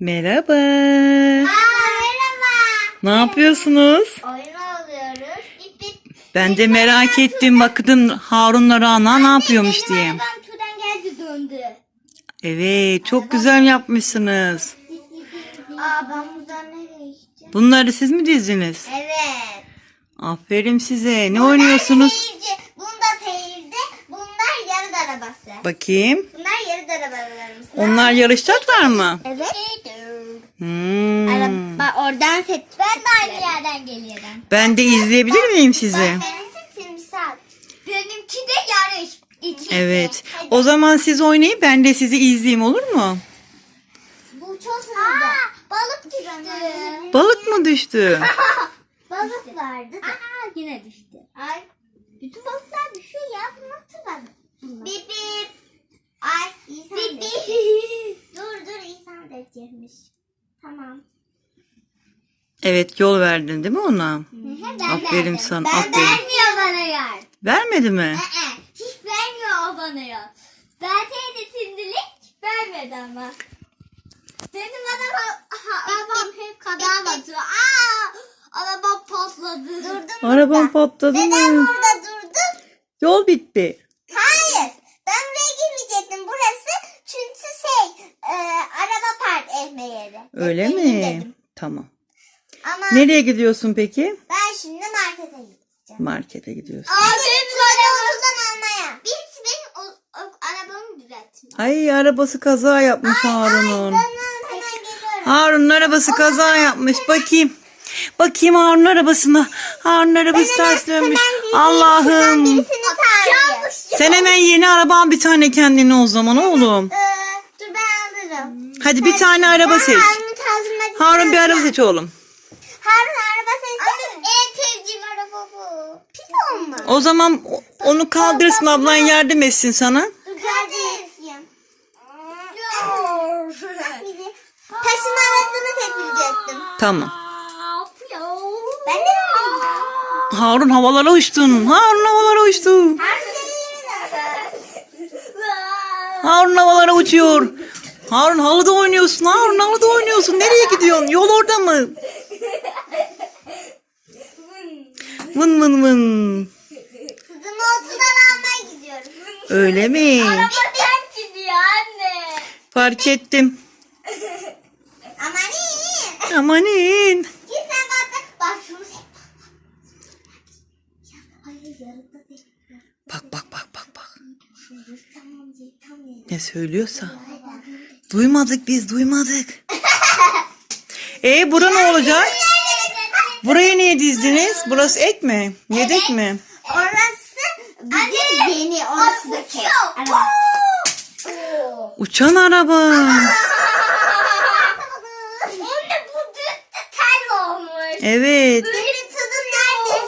Merhaba. Aa, merhaba. Ne yapıyorsunuz? Oyun alıyoruz. İp ip. Ben de merak ettim. Bakın Harun'la Rana ne yapıyormuş diye. Benim arabam turdan geldi döndü. Evet, çok güzel yapmışsınız. Aa ben buradan nereye gideceğim? Bunları siz mi dizdiniz? Evet. Aferin size. Ne oynuyorsunuz? Seyirci. Arabası. Bakayım. Bunlar yarı arabalarımız. Onlar yarışacaklar mı? Evet. Hmm. Araba oradan set. Ben de aynı yerden geliyorum. Ben de izleyebilir miyim sizi? Benimki timsah. Benimki de yarış. İkisi. Evet. Hadi. O zaman siz oynayın ben de sizi izleyeyim olur mu? Bu çok hızlı. Aa, balık düştü. Balık mı düştü? Balık vardı da. Aa, yine düştü. Ay. Bütün balıklar düşüyor ya. Bu nasıl balık? Bip bip. Ay İhsan bip bip. dur dur İhsan decehmiş. Tamam. Evet yol verdin değil mi ona? Ben Aferin verdim. sana, Ben aferin. vermiyor bana yer. Vermedi mi? Ee, Hiç vermiyor o bana yer. Verseydi şimdilik vermedi ama. Benim ha, arabam hep kaza batıyor. Aa, arabam patladı. Durdum Arabam patladı Neden mı? burada durdum? Yol bitti. Hayır. Ben buraya girmeyecektim. Burası çünkü şey e, Öyle mi? dedim. Tamam. Ama Nereye gidiyorsun peki? ben şimdi markete gideceğim. Markete gidiyorsun. Benim okuldan almaya. Birisi benim o, o, arabamı düzeltsin. Ay arabası kaza yapmış Harun'un. Hemen geliyorum. Harun'un arabası kaza yapmış. Bakayım. Bakayım Harun'un arabasına. Harun'un arabası ters dönmüş. Allah'ım. Birisini. Sen hemen yeni araba al bir tane kendine o zaman oğlum. Ee. Hadi bir tane araba seç. Harun bir araba seç oğlum. Harun araba seçsene. En sevdiğim araba bu. Piton mu? O zaman o- onu kaldırsın ablan yardım etsin sana. Kardeşim. Taşıma aracını tepkilecektim. Tamam. Ben de yapayım. Harun havalara uçtun. Harun havalara uçtu. Harun Harun havalara uçuyor. Harun halıda oynuyorsun. Harun halıda oynuyorsun. Nereye gidiyorsun? Yol orada mı? Vın vın vın. Kızımı okuldan almaya gidiyorum. Öyle mi? Araba ters gidiyor anne. Fark ettim. Aman iyi. Amanin. Git sen bak. Bak şunu. Bak bak bak bak bak. Ne söylüyorsa. Duymadık biz duymadık. E bura ne olacak? Buraya niye dizdiniz? Burası ek mi? Yedek mi? Orası bizim yeni orası da şey. Araba. Uçan araba. Anne bu düz tel olmuş. Evet. Benim tadım nerede?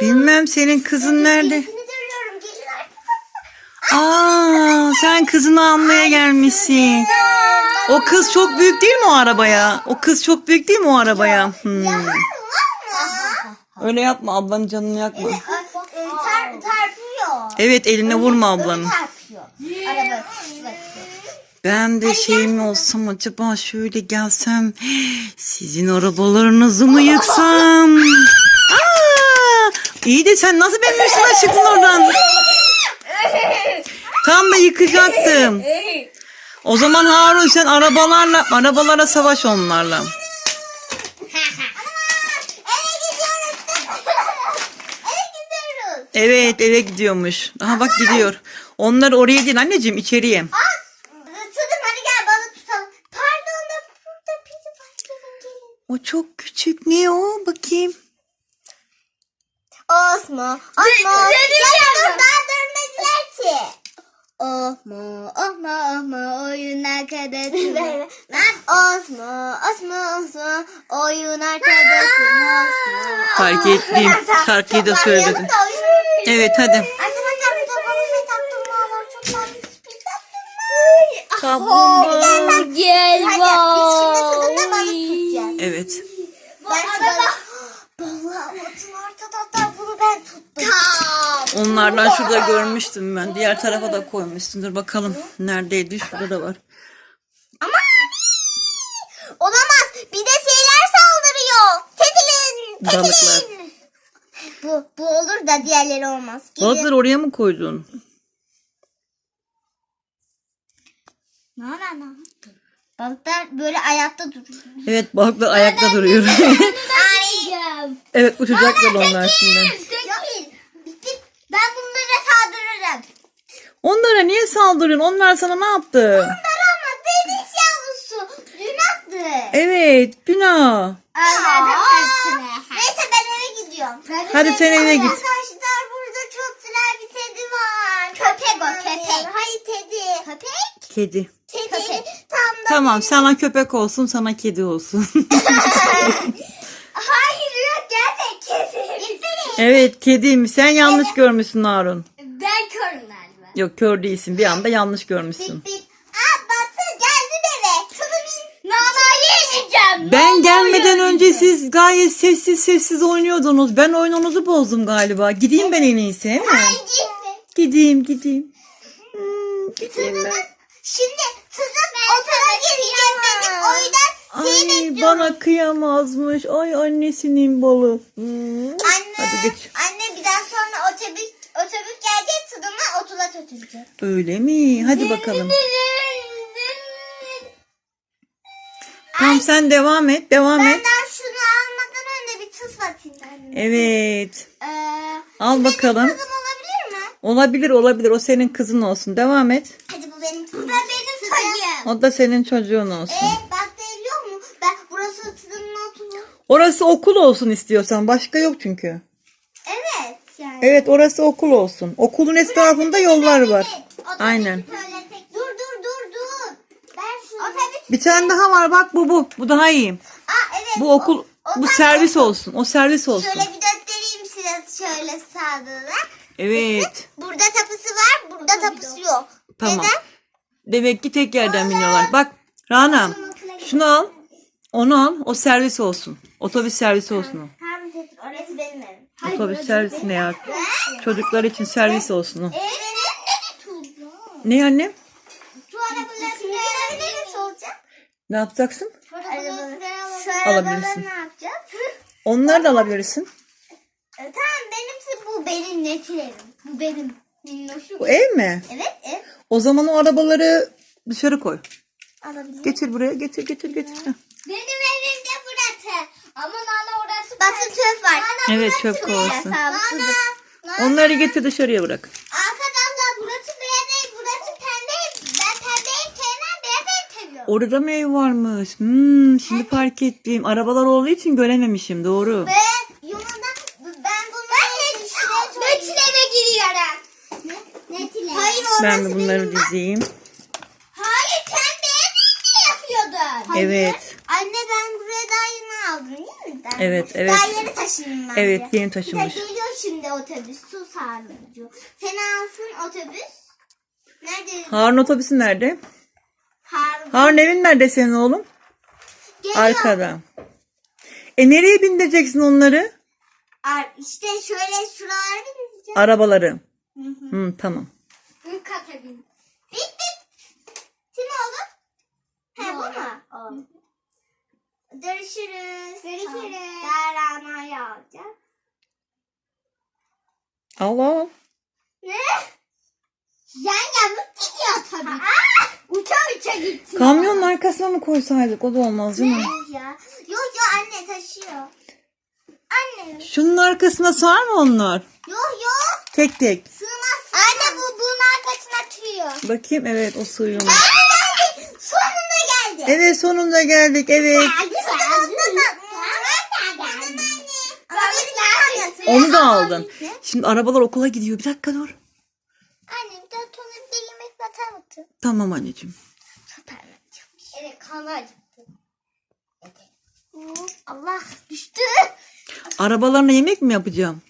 Bilmem senin kızın nerede? Seni gelin arkadaşlar. Aa, sen kızını almaya gelmişsin. O kız çok büyük değil mi o arabaya? O kız çok büyük değil mi o arabaya? Hmm. Öyle yapma ablanın canını yakma. Tar tarpıyor. Evet eline vurma ablanın. Araba. Ben de şey mi olsam acaba şöyle gelsem sizin arabalarınızı mı yıksam? Aa, iyi de sen nasıl benim üstüme çıktın oradan? Tam da yıkacaktım. O zaman Harun sen arabalarla arabalara savaş onlarla. Eve gidiyoruz. Eve gidiyoruz. Evet eve gidiyormuş. Aha bak gidiyor. Onlar oraya değil anneciğim içeriye. Aa, Sıdım hadi gel balık tutalım. Pardon da burada pisi başlayalım gelin. O çok küçük. Ne o? Bakayım. Osmo, Osmo. Ya dur daha dönmediler ki. Osmo, Osmo, Osmo oyun arkadaşım. Osmo, Osmo, Osmo oyun arkadaşım. Osmo. Fark ettim. Şarkıyı da söyledim. Evet hadi. Arkadaşlar Onlardan şurada görmüştüm ben. Diğer tarafa da koymuşsundur. Bakalım neredeydi? Şurada da var. Ama olamaz. Bir de şeyler saldırıyor. Tetilin. Tetilin. Bu, bu olur da diğerleri olmaz. Gidin. Balıkları oraya mı koydun? Ne var lan? Balıklar böyle ayakta duruyor. Evet balıklar ayakta duruyor. Ay. evet uçacaklar onlar şimdi. Onlara niye saldırıyorsun? Onlar sana ne yaptı? Bunlar ama deniz yavrusu. Günahtı. Evet günah. Neyse ben eve gidiyorum. Hadi sen eve git. Arkadaşlar burada çok güzel bir kedi var. Köpek o köpek. Hayır kedi. Köpek? Kedi. Kedi. Tam da Tamam sana köpek olsun sana kedi olsun. Hayır yok gerçek kedi. evet kediyim. Sen yanlış görmüşsün Harun. Ben körüm galiba. Yok kör değilsin. Bir anda yanlış görmüşsün. Bip bip. Aa Batı geldi eve. Şunu bir nanayı yiyeceğim. Ben gelmeden önce siz gayet sessiz sessiz oynuyordunuz. Ben oyununuzu bozdum galiba. Gideyim ben en iyisi. mi? Gitme. Gideyim gideyim. Hmm, gideyim ben. Şimdi Tızım okula gireceğim benim. O yüzden seni Ay bekliyorum. bana kıyamazmış. Ay annesinin balı. Hmm. Anne, Hadi geç. anne bir daha sonra otobüs otobüs gelecek Tızım'a okula götüreceğim. Öyle mi? Hadi bakalım. Tamam sen devam et. Devam et. Benden şunu almadan önce bir tuz atayım ben. Evet. Ee, Al bakalım. Tızım olabilir mi? Olabilir olabilir. O senin kızın olsun. Devam et. Hadi bu benim tuzum. Bu da benim çocuğum. O da senin çocuğun olsun. Ee, bak biliyor mu? Ben burası Tızım'ın okulu. Orası okul olsun istiyorsan. Başka yok çünkü. Evet orası okul olsun. Okulun etrafında yollar var. Aynen. Dur dur dur dur. Ben şunu. Otobüs. Bir tane daha var bak bu bu. Bu daha iyi. Aa evet. Bu okul O- bu servis olsun. O servis olsun. Şöyle bir göstereyim size şöyle sağlığına. Evet. Burada tapısı var, burada tapısı yok. Tamam. Neden? Demek ki tek yerden biniyorlar. Bak Rana şunu al. Onu al. O servis olsun. Otobüs servisi olsun o. Tamam. Orası. Otobüs servisi ne ya? Çocuklar için servis olsun o. Ne annem? Ne yapacaksın? Alabilirsin. ne yapacağız? Onları da alabilirsin. E, tamam benimsi bu benim evim. Bu benim minnoşum. Bu ev mi? Evet ev. O zaman o arabaları dışarı koy. Alabilirim. Getir buraya. Getir getir getir. Benim evim de burası. Ama Bakın çöp var. Evet, çöp beyaz. kovası. Nana. Onları getir dışarıya bırak. Arkadaşlar burası beyaz ev, burası pembe. Ben pembe ev sevmem, beyaz seviyorum. Orada mı ev varmış? Hmm, şimdi fark ettim. Arabalar olduğu için görememişim. Doğru. Ve yolunda ben bunları giriyorum. Ne? Hayır orası Ben de bunları benim. dizeyim. Hayır pembe ev mi yapıyordun? Evet. Anne ben buraya daha aldım değil mi? Ben Evet, evet. Daha yeni taşındım ben Evet, yeni taşınmış. Bir de geliyor şimdi otobüs. Su sarnıcı. Seni alsın otobüs. Nerede? Harun otobüsü nerede? Harun. Harun evin nerede senin oğlum? Geliyor. Arkada. E nereye bindireceksin onları? Ar işte şöyle şuralara bineceğim. Arabaları. Hı hı. Tamam. Hı kata bin. Bit bit. Kim oğlum? He bu mu? Görüşürüz. Görüşürüz. Derrana'yı alacağım. Al al. Ne? Yan yamuk gidiyor tabii. uça uça gitti. Kamyonun arkasına mı koysaydık? O da olmaz değil mi? Ne ya? Yok yok anne taşıyor. Anne. Şunun arkasına sığar mı onlar? Yok yok. Tek tek. Sığmaz. Anne bu bunun arkasına tüyüyor. Bakayım evet o sığıyor. Anne geldi. Sonunda geldi. Evet sonunda geldik evet. Onu da aldın. Şimdi arabalar okula gidiyor. Bir dakika dur. Anne bir daha tonu bir yemek batar mısın? Tamam anneciğim. Evet kanı acıktı. Allah düştü. Arabalarına yemek mi yapacağım?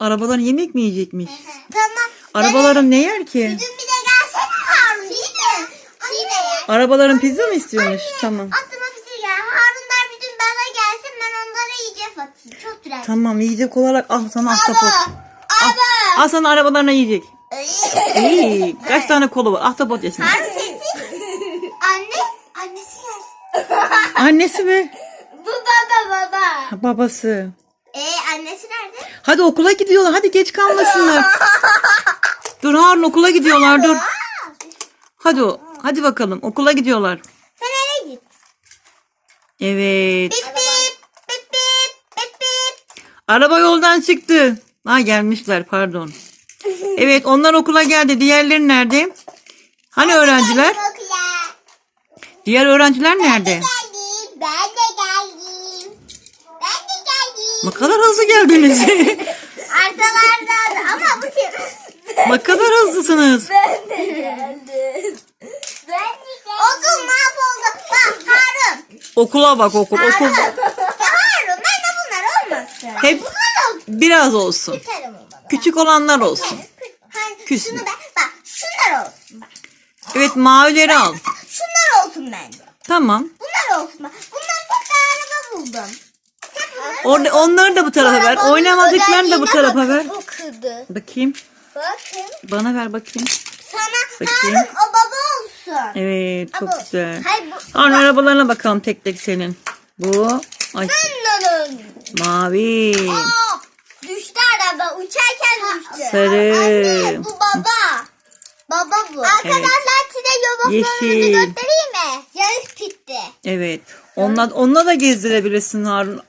Arabalar yemek mi yiyecekmiş? tamam. Arabaların ne yer ki? Bir de gelsene Harun değil mi? Değil mi? Arabaların pizza mı istiyormuş? Tamam. Aklıma bir şey geldi. Harunlar bir gün bana gelsin ben onlara yiyecek atayım. Çok güzel. Tamam yiyecek olarak al sana ahtapot. Abi. Al sana arabalarına yiyecek. İyi. Kaç tane kolu var? Ahtapot yesin. Harun sesi. Anne. Annesi gelsin. Annesi mi? Bu baba baba. Ha, babası. Ee annesi nerede? Hadi okula gidiyorlar. Hadi geç kalmasınlar. dur Harun okula gidiyorlar dur. Hadi o. Hadi bakalım okula gidiyorlar. Fener'e git. Evet. Bip bip bip bip bip bip. Araba yoldan çıktı. Ha gelmişler pardon. Evet onlar okula geldi. Diğerleri nerede? Hani öğrenciler? Diğer öğrenciler nerede? Geldim. Ben de geldim. Ben de geldim. Ne kadar hızlı geldiniz. Arkalardan ama bu kim? ne kadar hızlısınız. Ben de geldim. Ben de geldim. Okul mahvoldu. Bak Harun. Okula bak okul okul. Harun ben de bunlar olmasın. Hep Bunlar olsun. biraz olsun. Biterim o. Küçük olanlar olsun. Hani Küsün. şunu ben, bak şunlar olsun bak. Evet mavileri al. Şunlar olsun bence. Tamam. Bunlar olsun bak. Bunlar çok da araba buldum. Bunları Orada onları da bu tarafa ver. Oynamadıklarını da bu tarafa ver. Bu kırdı. Bakayım. Bakın. Bana ver bakayım. Sana Bakayım. Harun o baba olsun. Evet çok Ama- güzel. Hayır bu. Harun arabalarına bakalım tek tek senin. Bu ay, mavi. Aa, düştü araba uçarken düştü. Sarı. Anne bu baba. Baba bu. Arkadaşlar size yoboklarımızı Yeşil. göstereyim mi? Yarış bitti. Evet. Onunla, onunla da gezdirebilirsin Harun.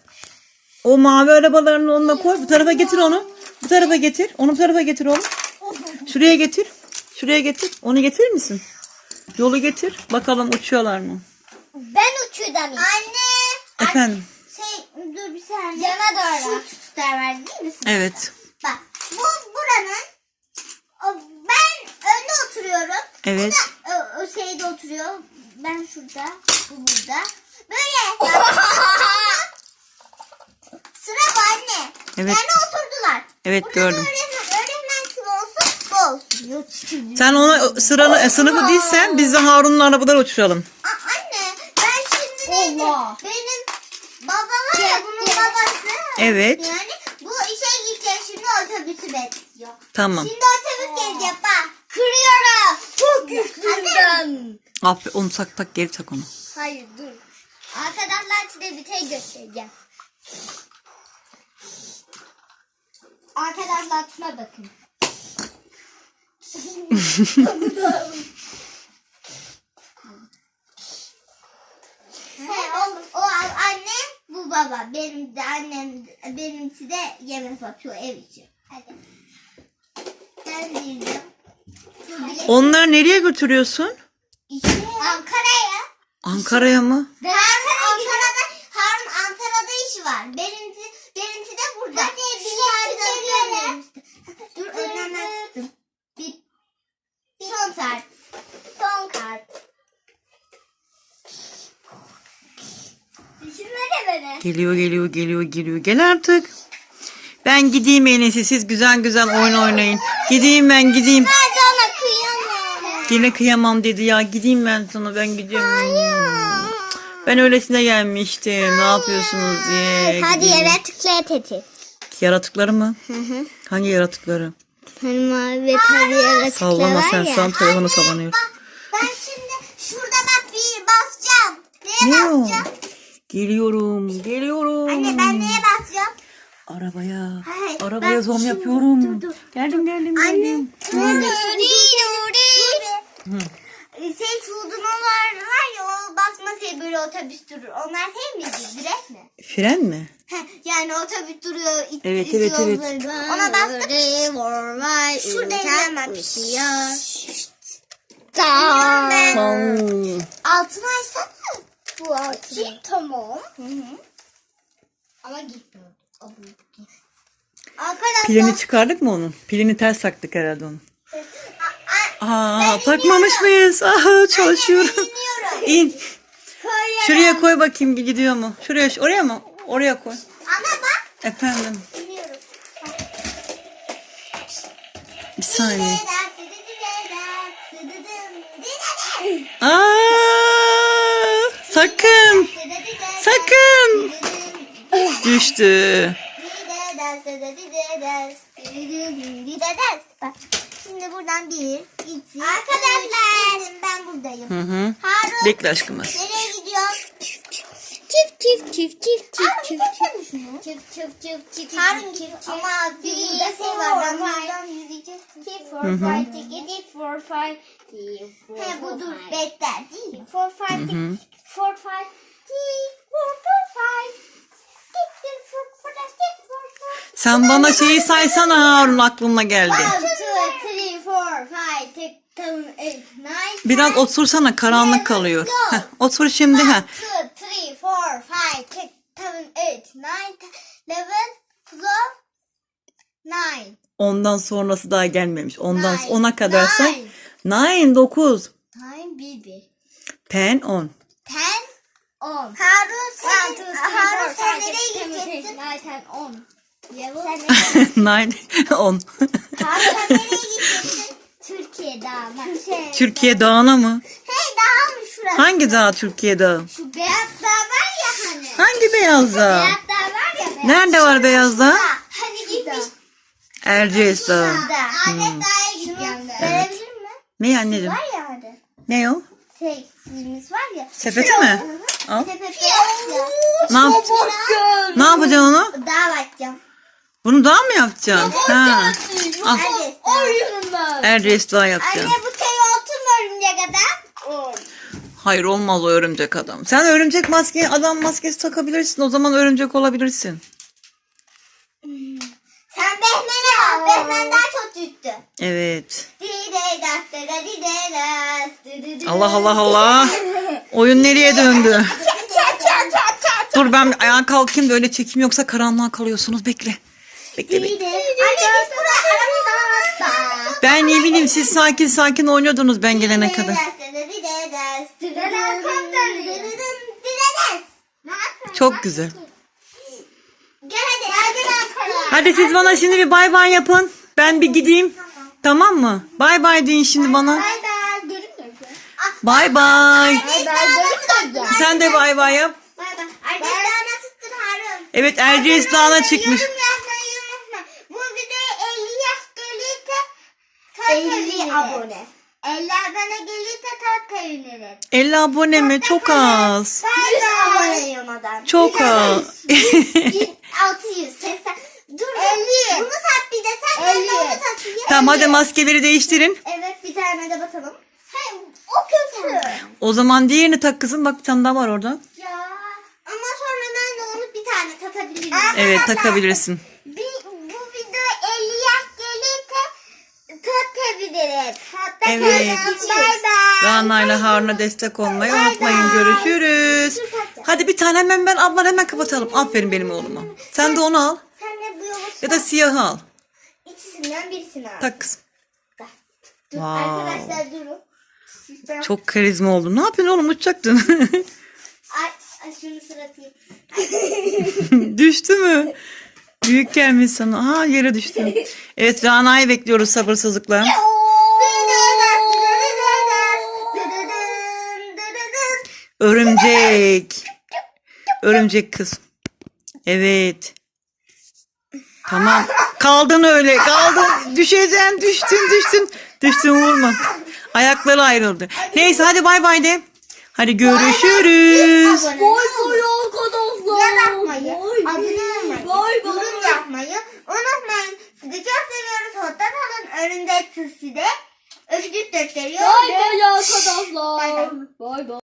O mavi arabalarını onunla koy. Bu tarafa getir onu. Bu tarafa getir. Onu bu tarafa getir oğlum. Şuraya getir. Şuraya getir. Onu getirir misin? Yolu getir. Bakalım uçuyorlar mı? Ben uçuyordum. Anne. Efendim. Şey dur bir saniye. Yana doğru. Şu tutar var değil mi? Evet. Bak bu buranın ben önde oturuyorum. Evet. Bu da o, o şeyde oturuyor. Ben şurada. Bu burada. Böyle. Sıra bu anne. Evet. Yani oturdular. Evet, Burada gördüm. Da öğretmen, öğretmen kim olsun? Sen onu sıranı, e, sınıfı değilsen biz de Harun'un arabaları uçuralım. Aa, anne ben şimdi neydi? Benim baba var ya bunun babası. Evet. Yani bu işe gidecek şimdi otobüsü bekliyor. Tamam. Şimdi otobüs gelecek bak. Kırıyorum. Çok güçlüyüm. Aferin. Onu tak tak geri tak onu. Hayır dur. Arkadaşlar size bir şey göstereceğim. Arkadaşlar şuna bakın. He, o, o anne bu baba. Benim de annem benimki de yemek yapıyor ev için. Hadi. Ben diyeceğim. Onları nereye götürüyorsun? İşte Ankara'ya. Ankara'ya mı? Harun Ankara'da Harun Ankara'da işi var. Benimki benimki de burada. Hadi bir şey Dur önden tuttum. Bir, bir son kart. Son kart. Düşünmene beni. Geliyor geliyor geliyor geliyor. Gel artık. Ben gideyim en iyisi. Siz güzel güzel oyun oynayın. Gideyim ben gideyim. Hadi ona kıyamam. Yine kıyamam dedi ya. Gideyim ben sana ben gidiyorum. Ben öylesine gelmiştim. Ne yapıyorsunuz diye. Hadi Gideyim. yere tıklaya teti. Yaratıkları mı? Hangi yaratıkları? Hani mavi tabii yaratıklar Sallama sen sen telefonu sallanıyor. Bak ben şimdi şurada bak bir basacağım. Neye Ne o? Geliyorum. Geliyorum. Anne ben neye basacağım? Arabaya. Hayır, Arabaya zom şimdi- yapıyorum. dur, dur. Geldim geldim Anne. geldim. Nuri. Şey çuldumalar var ya o basmasaya böyle otobüs durur. Onlar şey miydi? Direkt mi? Fren mi? Yani otobüs duruyor. it- Evet, itiyor evet, evet. böyle. Ona bastık. Şurada hemen pişiyor. Tamam. Oo. Altını açsana. Bu altını. Tamam. Hı hı. Ama gitmiyor. Arkadaşlar. Pilini çıkardık mı onun? Pilini ters taktık herhalde onun. Aa, takmamış mıyız? Aha, çalışıyorum. İn. Şuraya koy bakayım gidiyor mu? Şuraya, oraya mı? Oraya koy. Ana bak. Efendim. Bir saniye. Aa, sakın. Sakın. Düştü. Bak, Şimdi buradan bir, iki, Arkadaşlar. Ben buradayım. Hı hı. Harun. Bekle aşkım. az. Nereye gidiyor? Tüf çift çift çift çift çift çift çift çift çift çift Harun çift ama bir de şey var ben buradan yürüyeceğiz. Çift four five ticket four five He bu dur bekler değil mi? Four five ticket four five ticket four four five ticket four four ticket four four Sen bana şeyi saysana Harun aklıma geldi. One, two, three, four, five, six, seven, eight, nine, Biraz otursana karanlık kalıyor. Heh, otur şimdi. Heh. 8, 9, 11, 12, Nine. Ondan sonrası daha gelmemiş. Ondan nine. ona kadarsa nine. nine dokuz. Nine bibi. Ten on. Ten on. Harun sen Harun sen nereye gideceksin? Nine ten on. nine on. Harun sen nereye gideceksin? Türkiye dağına. Şey, Türkiye dağına mı? Hey dağ mı şurası? Hangi dağ Türkiye dağı? Şu beyaz dağ var hani. Hangi beyazda? Nerede var beyazda? Hani gitmiş. Erciyes'te. Adet daha iyi gidiyor. Ne anneciğim? Var ya hani. Ne o? Sepetimiz var ya. Sepeti mi? Al. Sepeti var Ne, yap ne yapacaksın onu? Daha bakacağım. Bunu daha mı yapacaksın? Ha. Al. Erciyes daha yapacaksın. Anne bu şey altın örümcek adam. Hayır olmaz o örümcek adam. Sen örümcek maske, adam maskesi takabilirsin. O zaman örümcek olabilirsin. Sen Behmen'e bak. Behmen daha çok cüttü. Evet. Allah Allah Allah. Oyun nereye döndü? Dur ben ayağa kalkayım da öyle çekim yoksa karanlığa kalıyorsunuz. Bekle. Bekle bekle. Ben ne bileyim siz sakin sakin oynuyordunuz ben gelene kadar. Çok güzel. Gel hadi. Siz bana şimdi bir bay bay yapın. Ben bir gideyim. Tamam mı? Bay bay deyin şimdi bana. Bay ki. Bay bay. Bay. Sen de bay bay yap. Bay bay. Evet Erciyes Dağı'na çıkmış. Bu videoya 50 yaş gelirse 50 abone. 50 abone gelirse çok seviniriz. 50 abone mi? Çok az. 100 abone yomadan. Çok az. 600, 80. Dur. 50. Bunu sat bir de sen 50. onu satayım. tamam hadi maskeleri değiştirin. Evet bir tane de bakalım. Hayır o kötü. O zaman diğerini tak kızım. Bak bir tane daha var orada. Ya ama sonra ben de onu bir tane takabilirim. Evet takabilirsin. Evet. Bay. Rana ile Harun'a destek olmayı unutmayın. Görüşürüz. Hadi bir tane hemen ben ablan hemen kapatalım. Aferin benim oğluma. Sen de onu al. Sen de bu yolu Ya da siyahı al. ikisinden birisini al. Tak kızım. Dur Wow. arkadaşlar durun. Çok karizma oldun. Ne yapıyorsun oğlum uçacaktın. Ay, ay şunu sıratayım. Düştü mü? Büyük gelmiş sana. Aa yere düştü. Evet Rana'yı bekliyoruz sabırsızlıkla. Örümcek. Örümcek kız. Evet. Tamam. Kaldın öyle. Kaldın. Düşeceksin. Düştün düştün. Düştün vurma. Ayakları ayrıldı. Neyse hadi bay bay de. Hadi görüşürüz. Boy boy arkadaşlar. Ya bakmayı, abone olmayı, yorum yapmayı unutmayın. Sizi çok seviyoruz. Hoşça kalın. Örümcek sizi de. Bay bay Bay bay. arkadaşlar. Bay bay.